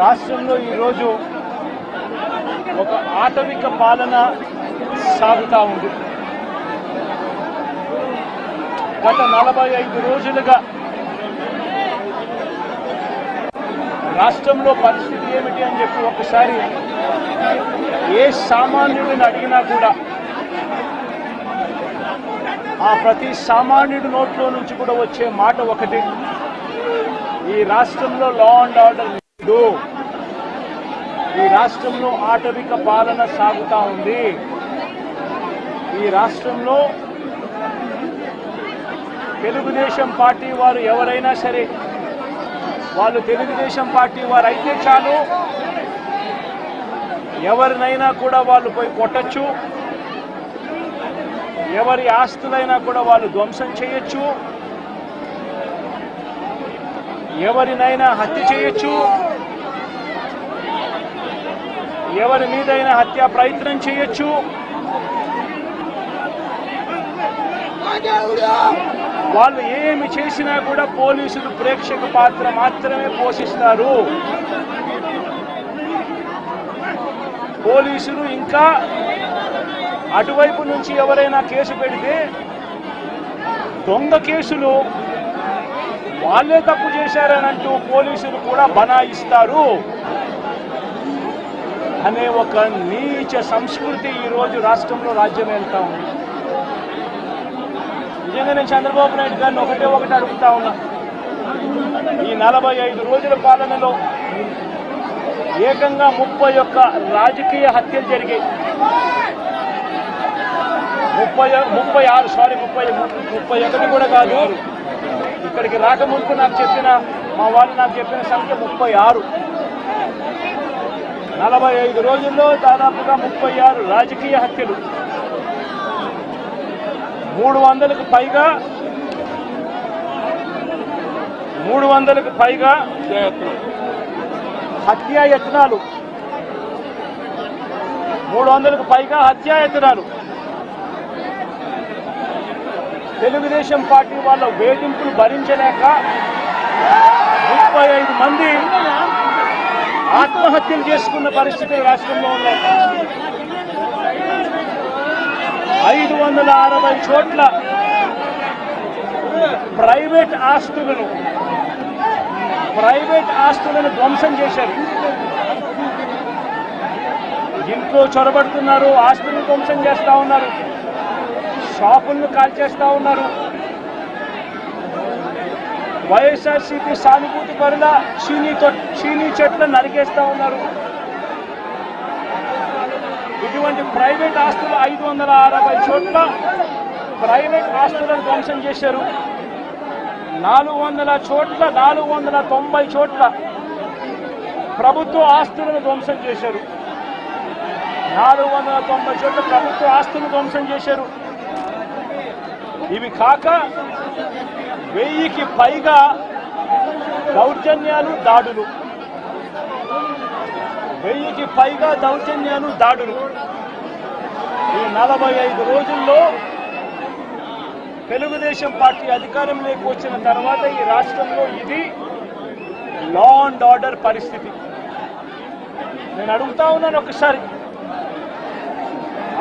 రాష్ట్రంలో ఈరోజు ఒక ఆటవిక పాలన సాగుతా ఉంది. గత నలభై ఐదు రోజులుగా రాష్ట్రంలో పరిస్థితి ఏమిటి అని చెప్పి ఒకసారి ఏ సామాన్యుడిని అడిగినా కూడా ఆ ప్రతి సామాన్యుడి నోట్లో నుంచి కూడా వచ్చే మాట ఒకటి ఈ రాష్ట్రంలో లా అండ్ ఆర్డర్ ఈ రాష్ట్రంలో ఆటవిక పాలన సాగుతా ఉంది. ఈ రాష్ట్రంలో తెలుగుదేశం పార్టీ వారు ఎవరైనా సరే వాళ్ళు తెలుగుదేశం పార్టీ వారు అయితే చాలు. ఎవరినైనా కూడా వాళ్ళు పోయి కొట్టచ్చు. ఎవరి ఆస్తులైనా కూడా వాళ్ళు ధ్వంసం చేయొచ్చు. ఎవరినైనా హత్య చేయొచ్చు. ఎవరి మీదైనా హత్యా ప్రయత్నం చేయొచ్చు. వాళ్ళు ఏమి చేసినా కూడా పోలీసులు ప్రేక్షక పాత్ర మాత్రమే పోషిస్తారు. పోలీసులు ఇంకా అటువైపు నుంచి ఎవరైనా కేసు పెడితే దొంగ కేసులు వాళ్ళే తప్పు చేశారని అంటూ పోలీసులు కూడా బనాయిస్తారు. అనే ఒక నీచ సంస్కృతి ఈరోజు రాష్ట్రంలో రాజ్యం వెళ్తా ఉంది. నిజంగా నేను చంద్రబాబు నాయుడు గారిని ఒకటే ఒకటి అడుగుతా ఉన్నా. ఈ నలభై ఐదు రోజుల పాలనలో ఏకంగా ముప్పై ఒక్క రాజకీయ హత్యలు జరిగాయి. ముప్పై ముప్పై ఆరు సారీ ముప్పై ముప్పై ఒకటి కూడా కాదు. ఇక్కడికి రాకముందుకు నాకు చెప్పిన మా వాళ్ళు నాకు చెప్పిన సంఖ్య ముప్పై ఆరు. నలభై ఐదు రోజుల్లో దాదాపుగా ముప్పై ఆరు రాజకీయ హత్యలు. మూడు వందలకు పైగా మూడు వందలకు పైగా హత్యాయత్నాలు మూడు వందలకు పైగా హత్యాయత్నాలు తెలుగుదేశం పార్టీ వాళ్ళ వేధింపులు భరించలేక ముప్పై ఐదు మంది ఆత్మహత్యలు చేసుకున్న పరిస్థితులు రాష్ట్రంలో ఉన్నాయి. ఐదు వందల అరవై చోట్ల ప్రైవేట్ ఆస్తులను ప్రైవేట్ ఆస్తులను ధ్వంసం చేశారు. ఇంట్లో చొరబడుతున్నారు ఆస్తులను ధ్వంసం చేస్తా ఉన్నారు. షాపులను కాల్చేస్తా ఉన్నారు. వైఎస్ఆర్సీపీ సానుభూతి పరుల చీనీ తొ- చీనీ చెట్లను నరికేస్తా ఉన్నారు. ఇటువంటి ప్రైవేట్ ఆస్తులు ఐదు వందల అరవై చోట్ల ప్రైవేట్ ఆస్తులను ధ్వంసం చేశారు. నాలుగు వందల చోట్ల నాలుగు వందల తొంభై చోట్ల ప్రభుత్వ ఆస్తులను ధ్వంసం చేశారు. నాలుగు వందల తొంభై చోట్ల ప్రభుత్వ ఆస్తులను ధ్వంసం చేశారు. ఇవి కాక వెయ్యికి పైగా దౌర్జన్యాలు దాడులు. వెయ్యికి పైగా దౌర్జన్యాలు దాడులు. ఈ నలభై ఐదు రోజుల్లో తెలుగుదేశం పార్టీ అధికారంలోకి వచ్చిన తర్వాత ఈ రాష్ట్రంలో ఇది లా అండ్ ఆర్డర్ పరిస్థితి. నేను అడుగుతా ఉన్నాను ఒకసారి.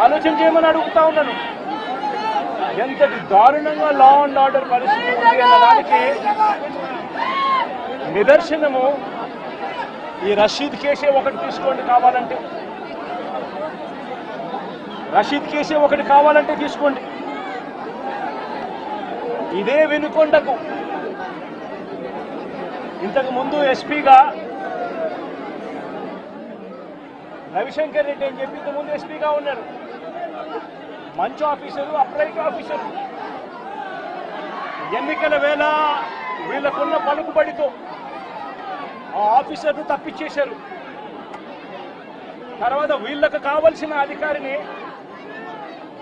ఆలోచన చేయమని అడుగుతా ఉన్నాను. ఎంతటి దారుణంగా లా అండ్ ఆర్డర్ పరిస్థితి ఉంది అన్న దానికి నిదర్శనము ఈ రషీద్ కేసే ఒకటి తీసుకోండి కావాలంటే. రషీద్ కేసే ఒకటి కావాలంటే తీసుకోండి. ఇదే వెనుకొండకు. ఇంతకు ముందు ఎస్పీగా రవిశంకర్ రెడ్డి అని చెప్పి ఇంతకు ముందు ఎస్పీగా ఉన్నారు. మంచి ఆఫీసరు అప్రైట్ ఆఫీసరు. ఎన్నికల వేళ వీళ్ళకున్న పలుకుబడితో ఆ ఆఫీసర్ను తప్పించేశారు. తర్వాత వీళ్ళకు కావలసిన అధికారిని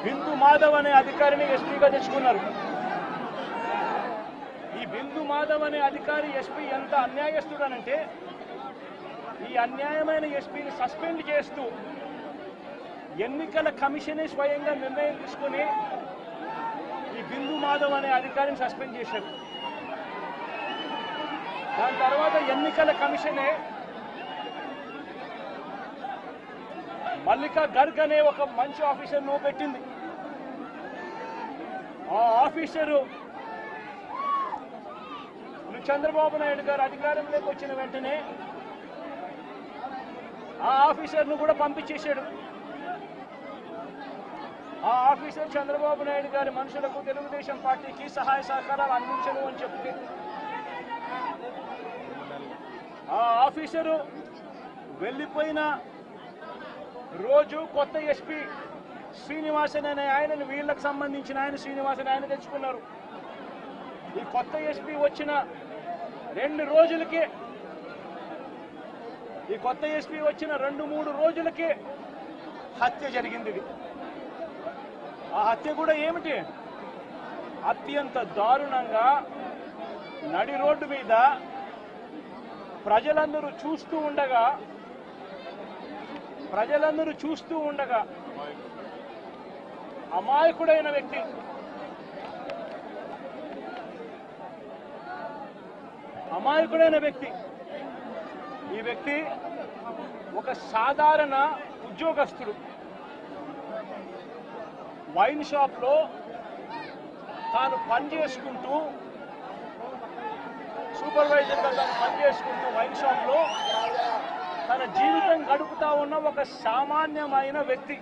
బిందు మాధవ్ అనే అధికారిని ఎస్పీగా తెచ్చుకున్నారు. ఈ బిందు మాధవ్ అనే అధికారి ఎస్పీ ఎంత అన్యాయస్తుడనంటే ఈ అన్యాయమైన ఎస్పీని సస్పెండ్ చేస్తూ ఎన్నికల కమిషనే స్వయంగా నిర్ణయం తీసుకుని ఈ బిందు మాధవ్ అనే అధికారిని సస్పెండ్ చేశారు. దాని తర్వాత ఎన్నికల కమిషనే మల్లికా గర్గ్ అనే ఒక మంచి ఆఫీసర్ను పెట్టింది. ఆ ఆఫీసరు చంద్రబాబు నాయుడు గారు అధికారంలోకి వచ్చిన వెంటనే ఆ ఆఫీసర్ను కూడా పంపించేశాడు. ఆ ఆఫీసర్ చంద్రబాబు నాయుడు గారి మనుషులకు తెలుగుదేశం పార్టీకి సహాయ సహకారాలు అందించను అని చెప్తే ఆ ఆఫీసరు వెళ్ళిపోయిన రోజు కొత్త ఎస్పీ శ్రీనివాసన్ అనే ఆయనని వీళ్ళకి సంబంధించిన ఆయన శ్రీనివాసన్ ఆయన తెచ్చుకున్నారు. ఈ కొత్త ఎస్పీ వచ్చిన రెండు రోజులకి ఈ కొత్త ఎస్పీ వచ్చిన రెండు మూడు రోజులకే హత్య జరిగింది ఇది. ఆ హత్య కూడా ఏమిటి? అత్యంత దారుణంగా నడి రోడ్డు మీద ప్రజలందరూ చూస్తూ ఉండగా ప్రజలందరూ చూస్తూ ఉండగా అమాయకుడైన వ్యక్తి అమాయకుడైన వ్యక్తి ఈ వ్యక్తి ఒక సాధారణ ఉద్యోగస్తుడు. వైన్ షాప్లో తాను పని చేసుకుంటూ సూపర్వైజర్గా తాను పని చేసుకుంటూ వైన్ షాప్లో తన జీవితం గడుపుతా ఉన్న ఒక సామాన్యమైన వ్యక్తి.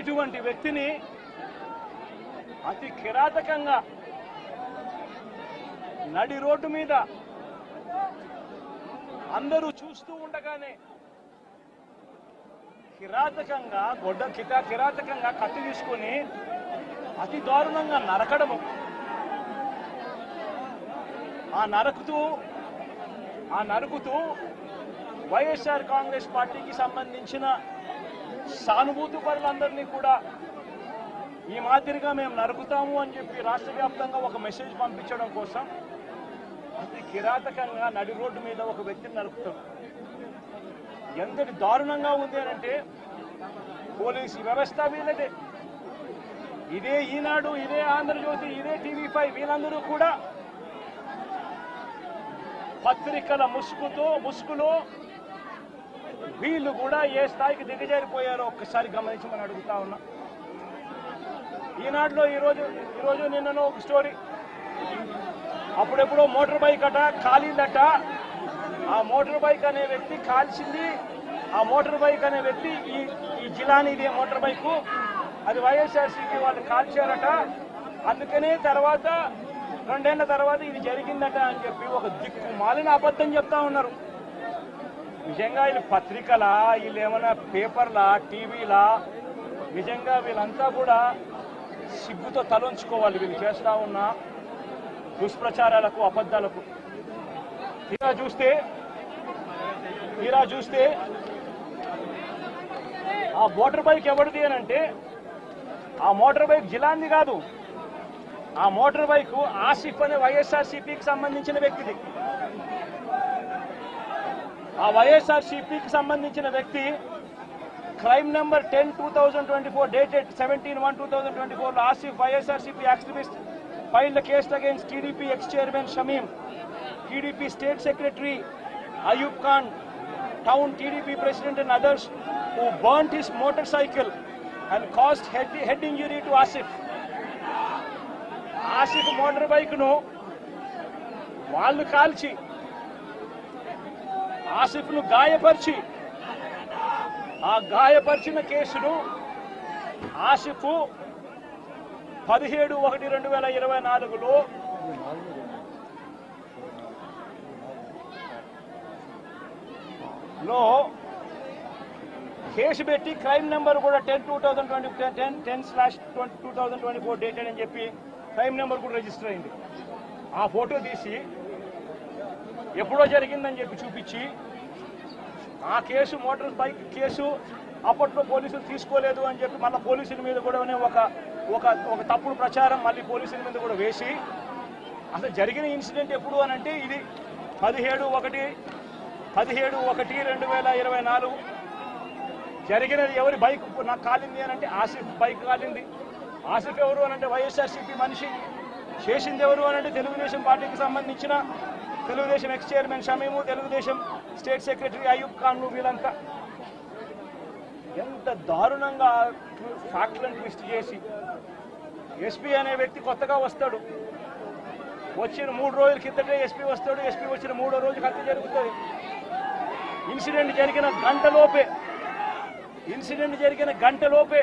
ఇటువంటి వ్యక్తిని అతి కిరాతకంగా నడి రోడ్డు మీద అందరూ చూస్తూ ఉండగానే కిరాతకంగా గొడ్డ కిట కిరాతకంగా కత్తి తీసుకొని అతి దారుణంగా నరకడము. ఆ నరుకుతూ ఆ నరుకుతూ వైఎస్ఆర్ కాంగ్రెస్ పార్టీకి సంబంధించిన సానుభూతి పరులందరినీ కూడా ఈ మాదిరిగా మేము నరుకుతాము అని చెప్పి రాష్ట్ర వ్యాప్తంగా ఒక మెసేజ్ పంపించడం కోసం అతి కిరాతకంగా నడి రోడ్డు మీద ఒక వ్యక్తిని నరుకుతాడు ఎంతటి దారుణంగా ఉంది అంటే పోలీసు వ్యవస్థ వీళ్ళదే ఇదే ఈనాడు ఇదే ఆంధ్రజ్యోతి ఇదే టీవీ ఫైవ్ వీళ్ళందరూ కూడా పత్రికల ముసుగుతో ముసుగులో వీళ్ళు కూడా ఏ స్థాయికి దిగజారిపోయారో ఒక్కసారి గమనించమని అడుగుతా ఉన్నా. ఈనాడులో ఈరోజు ఈరోజు నిన్నను ఒక స్టోరీ. అప్పుడెప్పుడో మోటార్ బైక్ అట కాలిందట. ఆ మోటార్ బైక్ అనే వ్యక్తి కాల్చింది. ఆ మోటార్ బైక్ అనే వ్యక్తి ఈ ఈ జిలానీది మోటార్ బైకు. అది వైఎస్ఆర్సీపీ వాళ్ళు కాల్చారట. అందుకనే తర్వాత రెండేళ్ళ తర్వాత ఇది జరిగిందట అని చెప్పి ఒక దిక్కు మాలిన అబద్ధం చెప్తా ఉన్నారు. నిజంగా వీళ్ళు పత్రికలా వీళ్ళు ఏమైనా పేపర్లా టీవీలా నిజంగా వీళ్ళంతా కూడా సిగ్గుతో తలంచుకోవాలి వీళ్ళు చేస్తా ఉన్న దుష్ప్రచారాలకు అబద్ధాలకు. తీరా చూస్తే తీరా చూస్తే ఆ మోటార్ బైక్ ఎవరిది అంటే ఆ మోటార్ బైక్ జిలాంది కాదు. ఆ మోటార్ బైక్ ఆసిఫ్ అనే వైఎస్ఆర్సీపీకి సంబంధించిన వ్యక్తిది ఆ వైఎస్ఆర్సీపీకి సంబంధించిన వ్యక్తి crime number ten two thousand twenty four dated seventeen one two thousand twenty four Asif YSRCP activist filed a case against TDP ex-chairman Shamim, TDP state secretary Ayub Khan, town TDP president and others who burnt his motorcycle and caused head, head injury to Asif. Asif motor బైక్ను వాళ్ళు కాల్చి ఆసిఫ్ను గాయపరిచి ఆ గాయపరిచిన కేసును ఆసిఫ్ పదిహేడు ఒకటి రెండు వేల ఇరవై నాలుగులో లో కేసు పెట్టి క్రైమ్ నెంబర్ కూడా ten two thousand twenty ten ten slash twenty two thousand twenty four dated అని చెప్పి టైం నెంబర్ కూడా రిజిస్టర్ అయింది. ఆ ఫోటో తీసి ఎప్పుడో జరిగిందని చెప్పి చూపించి ఆ కేసు మోటార్ బైక్ కేసు అప్పట్లో పోలీసులు తీసుకోలేదు అని చెప్పి మళ్ళీ పోలీసుల మీద కూడా ఒక ఒక ఒక తప్పుడు ప్రచారం మళ్ళీ పోలీసుల మీద కూడా వేసి అసలు జరిగిన ఇన్సిడెంట్ ఎప్పుడు అని అంటే ఇది పదిహేడు ఒకటి పదిహేడు ఒకటి రెండు వేల ఇరవై నాలుగు. జరిగినది ఎవరి బైక్? నాకు కాలింది అని అంటే ఆసిఫ్ బైక్ కాలింది. ఆసిఫ్ ఎవరు అని అంటే వైఎస్ఆర్సీపీ మనిషి చేసింది ఎవరు అని అంటే తెలుగుదేశం పార్టీకి సంబంధించిన Telugu Desam ex chairman Shamim Telugu Desam state secretary Ayub ఖాన్లు వీళ్ళంతా. ఎంత దారుణంగా ఫ్యాక్ట్లను ట్విస్ట్ చేసి ఎస్పీ అనే వ్యక్తి కొత్తగా వస్తాడు. వచ్చిన మూడు రోజుల కిందటే ఎస్పీ వస్తాడు ఎస్పీ వచ్చిన మూడో రోజు హత్య జరుగుతుంది. ఇన్సిడెంట్ జరిగిన గంటలోపే ఇన్సిడెంట్ జరిగిన గంటలోపే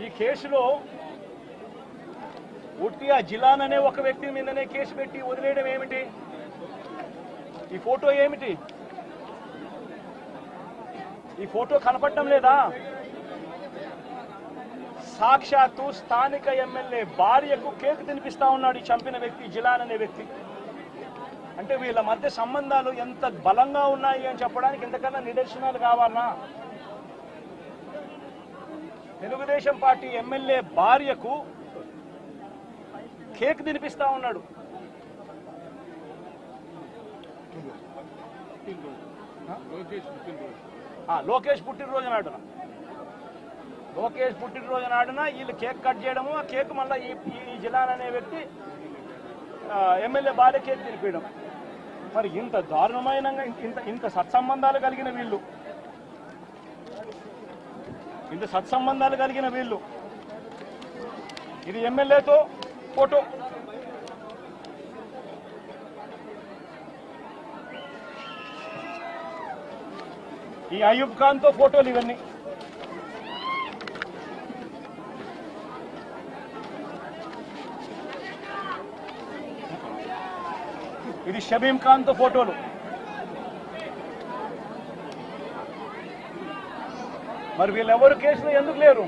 ఈ కేసులో ఉట్టి ఆ జిలాన్ ఒక వ్యక్తి మీదనే కేసు పెట్టి వదిలేయడం ఏమిటి? ఈ ఫోటో ఏమిటి? ఈ ఫోటో కనపడటం లేదా? సాక్షాత్తు స్థానిక ఎమ్మెల్యే భార్యకు కేక్ తినిపిస్తా ఉన్నాడు ఈ చంపిన వ్యక్తి జిలాన్ అనే వ్యక్తి. అంటే వీళ్ళ మధ్య సంబంధాలు ఎంత బలంగా ఉన్నాయి అని చెప్పడానికి ఎంతకన్నా నిదర్శనాలు కావాలా? తెలుగుదేశం పార్టీ ఎమ్మెల్యే భార్యకు కేక్ తినిపిస్తా ఉన్నాడు. లోకేష్ పుట్టినరోజు. నాడున. లోకేష్ పుట్టినరోజు నాడున వీళ్ళు కేక్ కట్ చేయడము ఆ కేక్ మళ్ళీ ఈ ఈ జిల్లాన్ అనే వ్యక్తి ఎమ్మెల్యే భార్య కేక్ తినిపించడం మరి ఇంత దారుణమైన ఇంత ఇంత సత్సంబంధాలు కలిగిన వీళ్ళు. ఇంత సత్సంబంధాలు కలిగిన వీళ్ళు. ఇది ఎమ్మెల్యేతో ఫోటో. ఈ అయూబ్ ఖాన్తో ఫోటోలు ఇవన్నీ. ఇది షబీం ఖాన్తో ఫోటోలు. మరి వీళ్ళెవరు కేసులు ఎందుకు లేరు?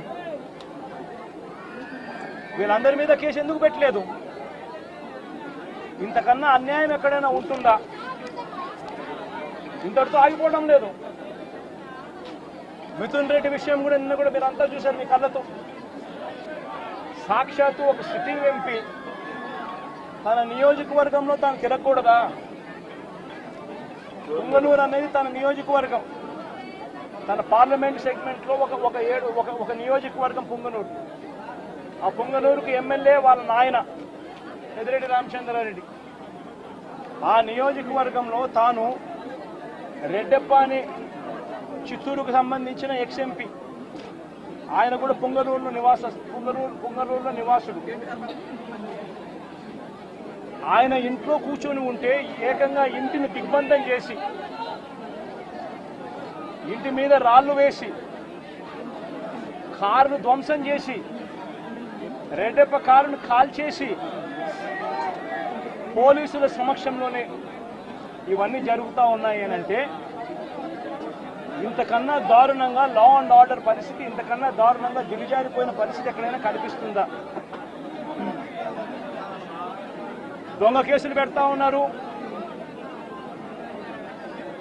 వీళ్ళందరి మీద కేసు ఎందుకు పెట్టలేదు? ఇంతకన్నా అన్యాయం ఎక్కడైనా ఉంటుందా? ఇంతటితో ఆగిపోవడం లేదు. మిథున్ రెడ్డి విషయం కూడా నిన్న కూడా మీరు అంతా చూశారు మీ కళ్ళతో. సాక్షాత్తు ఒక సిట్టింగ్ ఎంపీ తన నియోజకవర్గంలో తాను తిరగకూడదా? పుంగనూరు అనేది తన నియోజకవర్గం. తన పార్లమెంట్ సెగ్మెంట్లో ఒక ఒక ఏడు ఒక ఒక నియోజకవర్గం పుంగనూరు. ఆ పొంగనూరుకు ఎమ్మెల్యే వాళ్ళ నాయన పెదిరెడ్డి రామచంద్రారెడ్డి. ఆ నియోజకవర్గంలో తాను రెడ్డప్ప అనే చిత్తూరుకు సంబంధించిన ఎక్స్ఎంపీ. ఆయన కూడా పొంగనూరులో నివాస పొంగనూరు పొంగనూరులో నివాసుడు. ఆయన ఇంట్లో కూర్చొని ఉంటే ఏకంగా ఇంటిని దిగ్బంధం చేసి ఇంటి మీద రాళ్ళు వేసి కారును ధ్వంసం చేసి రెడ్డెప్ప కారును కాల్చేసి పోలీసుల సమక్షంలోనే ఇవన్నీ జరుగుతూ ఉన్నాయి అని అంటే ఇంతకన్నా దారుణంగా లా అండ్ ఆర్డర్ పరిస్థితి ఇంతకన్నా దారుణంగా దిగజారిపోయిన పరిస్థితి ఎక్కడైనా కనిపిస్తుందా? దొంగ కేసులు పెడతా ఉన్నారు.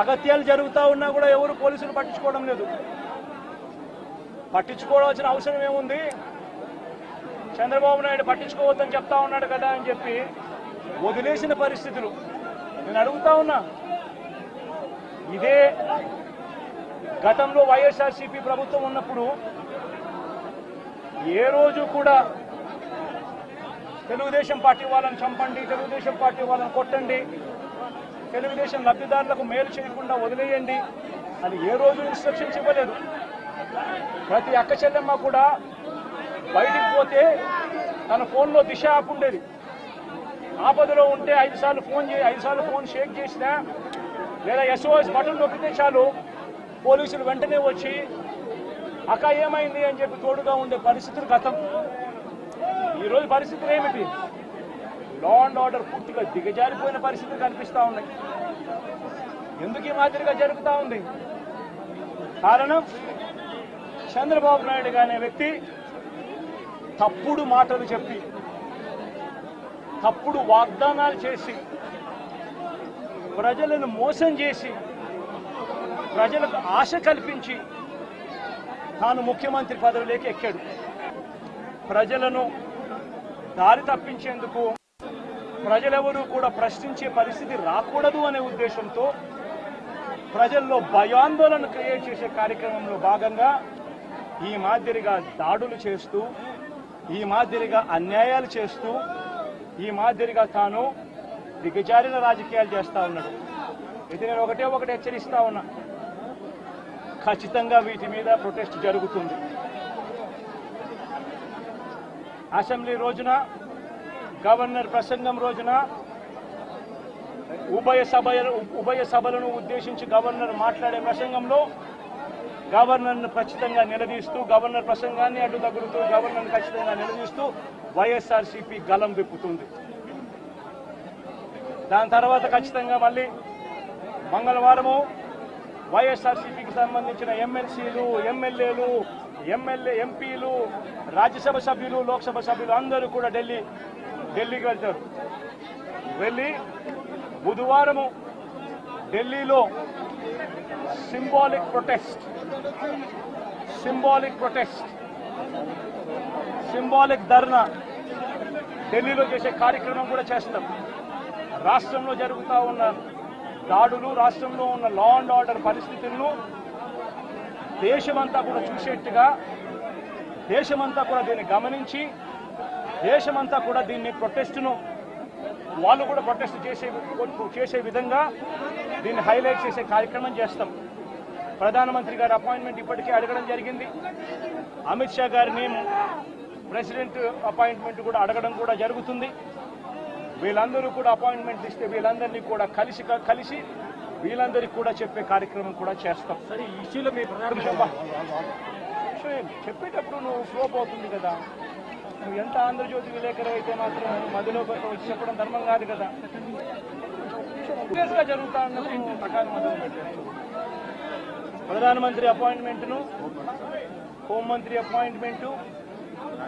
అగత్యాలు జరుగుతూ ఉన్నా కూడా ఎవరు పోలీసులు పట్టించుకోవడం లేదు. పట్టించుకోవాల్సిన అవసరం ఏముంది? చంద్రబాబు నాయుడు పట్టించుకోవద్దని చెప్తా ఉన్నాడు కదా అని చెప్పి వదిలేసిన పరిస్థితులు. నేను అడుగుతా ఉన్నా ఇదే గతంలో వైఎస్ఆర్సీపీ ప్రభుత్వం ఉన్నప్పుడు ఏ రోజు కూడా తెలుగుదేశం పార్టీ వాళ్ళని చంపండి తెలుగుదేశం పార్టీ వాళ్ళని కొట్టండి తెలుగుదేశం లబ్ధిదారులకు మేలు చేయకుండా వదిలేయండి అని ఏ రోజు ఇన్స్ట్రక్షన్స్ ఇవ్వలేదు. ప్రతి అక్క చెల్లెమ్మ కూడా బయటికి పోతే తన ఫోన్లో దిశ యాప్ ఉండేది. ఆపదలో ఉంటే ఐదు సార్లు ఫోన్ చే ఐదు సార్లు ఫోన్ షేక్ చేసినా లేదా ఎస్ఓఎస్ బటన్ నొక్కితే చాలు పోలీసులు వెంటనే వచ్చి అక్క ఏమైంది? అని చెప్పి తోడుగా ఉండే పరిస్థితులు గతం. ఈరోజు పరిస్థితులు ఏమిటి? లా అండ్ ఆర్డర్ పూర్తిగా దిగజారిపోయిన పరిస్థితులు కనిపిస్తా ఉన్నాయి ఎందుకు ఈ మాదిరిగా జరుగుతూ ఉంది? కారణం? చంద్రబాబు నాయుడు అనే వ్యక్తి తప్పుడు మాటలు చెప్పి తప్పుడు వాగ్దానాలు చేసి ప్రజలను మోసం చేసి ప్రజలకు ఆశ కల్పించి తాను ముఖ్యమంత్రి పదవిలోకి ఎక్కాడు. ప్రజలను దారి తప్పించేందుకు ప్రజలెవరూ కూడా ప్రశ్నించే పరిస్థితి రాకూడదు అనే ఉద్దేశంతో ప్రజల్లో భయాందోళన క్రియేట్ చేసే కార్యక్రమంలో భాగంగా ఈ మాదిరిగా దాడులు చేస్తూ ఈ మాదిరిగా అన్యాయాలు చేస్తూ ఈ మాదిరిగా తాను దిగజారిన రాజకీయాలు చేస్తా ఉన్నాడు. ఇది నేను ఒకటే ఒకటి హెచ్చరిస్తా ఉన్నా. ఖచ్చితంగా వీటి మీద ప్రొటెస్ట్ జరుగుతుంది. అసెంబ్లీ రోజున గవర్నర్ ప్రసంగం రోజున ఉభయ సభ ఉభయ సభలను ఉద్దేశించి గవర్నర్ మాట్లాడే ప్రసంగంలో గవర్నర్ను ఖచ్చితంగా నిలదీస్తూ గవర్నర్ ప్రసంగాన్ని అడ్డు తగులుతూ గవర్నర్ను ఖచ్చితంగా నిలదీస్తూ వైఎస్ఆర్సీపీ గలం విప్పుతుంది. దాని తర్వాత ఖచ్చితంగా మళ్ళీ మంగళవారము వైఎస్ఆర్సీపీకి సంబంధించిన ఎమ్మెల్సీలు ఎమ్మెల్యేలు ఎమ్మెల్యే ఎంపీలు రాజ్యసభ సభ్యులు లోక్సభ సభ్యులు అందరూ కూడా ఢిల్లీ ఢిల్లీకి వెళ్తారు. వెళ్ళి బుధవారము ఢిల్లీలో symbolic protest symbolic protest symbolic dharna. ఢిల్లీలో చేసే కార్యక్రమం కూడా చేస్తాం. రాష్ట్రంలో జరుగుతూ ఉన్న దాడులు రాష్ట్రంలో ఉన్న లా అండ్ ఆర్డర్ పరిస్థితులను దేశమంతా కూడా చూసేట్టుగా దేశమంతా కూడా దీన్ని గమనించి దేశమంతా కూడా దీన్ని ప్రొటెస్ట్ను వాళ్ళు కూడా ప్రొటెస్ట్ చేసే చేసే విధంగా దీన్ని హైలైట్ చేసే కార్యక్రమం చేస్తాం. ప్రధానమంత్రి గారి అపాయింట్మెంట్ ఇప్పటికే అడగడం జరిగింది. అమిత్ షా గారిని ప్రెసిడెంట్ అపాయింట్మెంట్ కూడా అడగడం కూడా జరుగుతుంది. వీళ్ళందరూ కూడా అపాయింట్మెంట్ ఇస్తే వీళ్ళందరినీ కూడా కలిసి కలిసి వీళ్ళందరికీ కూడా చెప్పే కార్యక్రమం కూడా చేస్తాం. సరే ఈ ఇష్యూలో మీ చెప్పేటప్పుడు నువ్వు ఫ్లో పోతుంది కదా. నువ్వు ఎంత ఆంధ్రజ్యోతి విలేకరు అయితే మాత్రం మధులో వచ్చి చెప్పడం ధర్మం కాదు కదా. సీరియస్గా జరుగుతా ఉన్నప్పుడు ప్రకారం మొదలు పెట్టారు ప్రధానమంత్రి అపాయింట్మెంట్ను హోంమంత్రి అపాయింట్మెంటు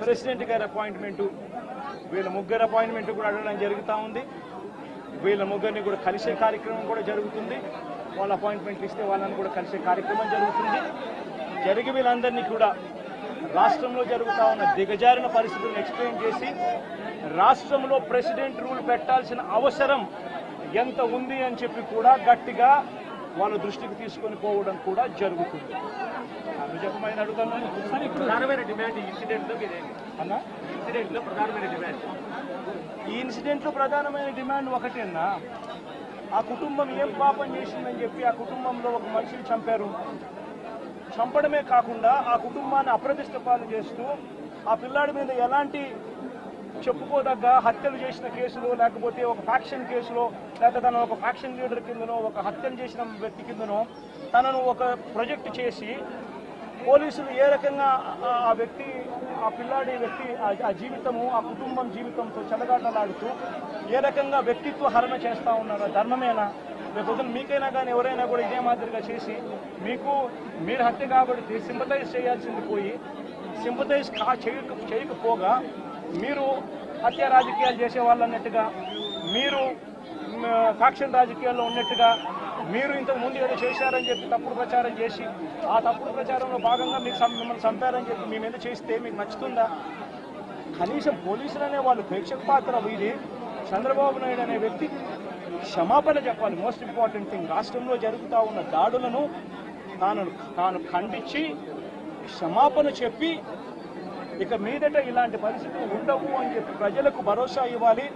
ప్రెసిడెంట్ గారి అపాయింట్మెంటు వీళ్ళ ముగ్గురు అపాయింట్మెంట్ కూడా అడగడం జరుగుతూ ఉంది. వీళ్ళ ముగ్గురిని కూడా కలిసే కార్యక్రమం కూడా జరుగుతుంది. వాళ్ళ అపాయింట్మెంట్ ఇస్తే వాళ్ళని కూడా కలిసే కార్యక్రమం జరుగుతుంది. జరిగి వీళ్ళందరినీ కూడా రాష్ట్రంలో జరుగుతా ఉన్న దిగజారిన పరిస్థితులను ఎక్స్ప్లెయిన్ చేసి రాష్ట్రంలో ప్రెసిడెంట్ రూల్ పెట్టాల్సిన అవసరం ఎంత ఉంది అని చెప్పి కూడా గట్టిగా వాళ్ళ దృష్టికి తీసుకొని పోవడం కూడా జరుగుతుంది. అడుగుతున్నాను. సరే ప్రధానమైన డిమాండ్ ఈ ఇన్సిడెంట్లో మీదే. అన్నా? ఇన్సిడెంట్లో ప్రధానమైన డిమాండ్. ఈ ఇన్సిడెంట్లో ప్రధానమైన డిమాండ్ ఒకటేనా? ఆ కుటుంబం ఏం పాపం చేసిందని చెప్పి ఆ కుటుంబంలో ఒక మనిషిని చంపారు. చంపడమే కాకుండా ఆ కుటుంబాన్ని అప్రతిష్ట పాలు చేస్తూ ఆ పిల్లాడి మీద ఎలాంటి చెప్పుకోదగ్గ హత్యలు చేసిన కేసులు లేకపోతే ఒక ఫ్యాక్షన్ కేసులో లేక తన ఒక ఫ్యాక్షన్ లీడర్ కిందనో ఒక హత్యలు చేసిన వ్యక్తి కిందనో తనను ఒక ప్రొజెక్ట్ చేసి పోలీసులు ఏ రకంగా ఆ వ్యక్తి ఆ పిల్లాడి వ్యక్తి ఆ- జీవితము ఆ కుటుంబం జీవితంతో చెలగాటలాడుతూ ఏ రకంగా వ్యక్తిత్వ హరణ చేస్తూ ఉన్నారో ధర్మమేనా? రేపు పొద్దున మీకైనా కానీ ఎవరైనా కూడా ఇదే మాదిరిగా చేసి మీకు మీరు హత్య కాబట్టి సింపతైజ్ చేయాల్సింది పోయి సింపతైజ్ కా చేయక చేయకపోగా మీరు హత్య రాజకీయాలు చేసే వాళ్ళు అన్నట్టుగా మీరు ఫ్యాక్షన్ రాజకీయాల్లో ఉన్నట్టుగా మీరు ఇంతకు ముందు ఏదో చేశారని చెప్పి తప్పుడు ప్రచారం చేసి ఆ తప్పుడు ప్రచారంలో భాగంగా మీకు మిమ్మల్ని చంపారని చెప్పి మీ మీద చేస్తే మీకు నచ్చుతుందా? కనీసం పోలీసులు అనే వాళ్ళు ప్రేక్షక పాత్ర వీడి చంద్రబాబు నాయుడు అనే వ్యక్తి క్షమాపణ చెప్పాలి. మోస్ట్ ఇంపార్టెంట్ థింగ్ రాష్ట్రంలో జరుగుతూ ఉన్న దాడులను తాను తాను ఖండించి క్షమాపణ చెప్పి ఇక మీదట ఇలాంటి పరిస్థితులు ఉండవు అని చెప్పి ప్రజలకు భరోసా ఇవ్వాలి.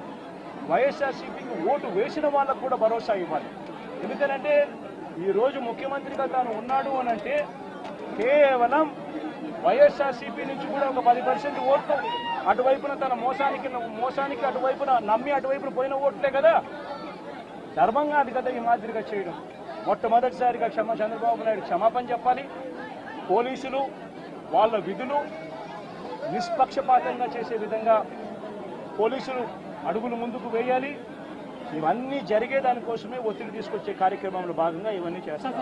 వైఎస్ఆర్సీపీకి ఓటు వేసిన వాళ్ళకు కూడా భరోసా ఇవ్వాలి. ఎందుకనంటే ఈరోజు ముఖ్యమంత్రిగా తాను ఉన్నాడు అని అంటే కేవలం వైఎస్ఆర్సీపీ నుంచి కూడా ఒక పది పర్సెంట్ ఓట్లు అటువైపున తన మోసానికి మోసానికి అటువైపున నమ్మి అటువైపున పోయిన ఓట్లే కదా. ధర్మంగా అది కదా ఈ మాదిరిగా చేయడం. మొట్టమొదటిసారిగా క్షమ చంద్రబాబు నాయుడు క్షమాపణ చెప్పాలి. పోలీసులు వాళ్ళ విధులు నిష్పక్షపాతంగా చేసే విధంగా పోలీసులు అడుగులు ముందుకు వేయాలి ఇవన్నీ జరిగే దానికోసమే ఒత్తిడి తీసుకొచ్చే కార్యక్రమంలో భాగంగా ఇవన్నీ చేస్తాం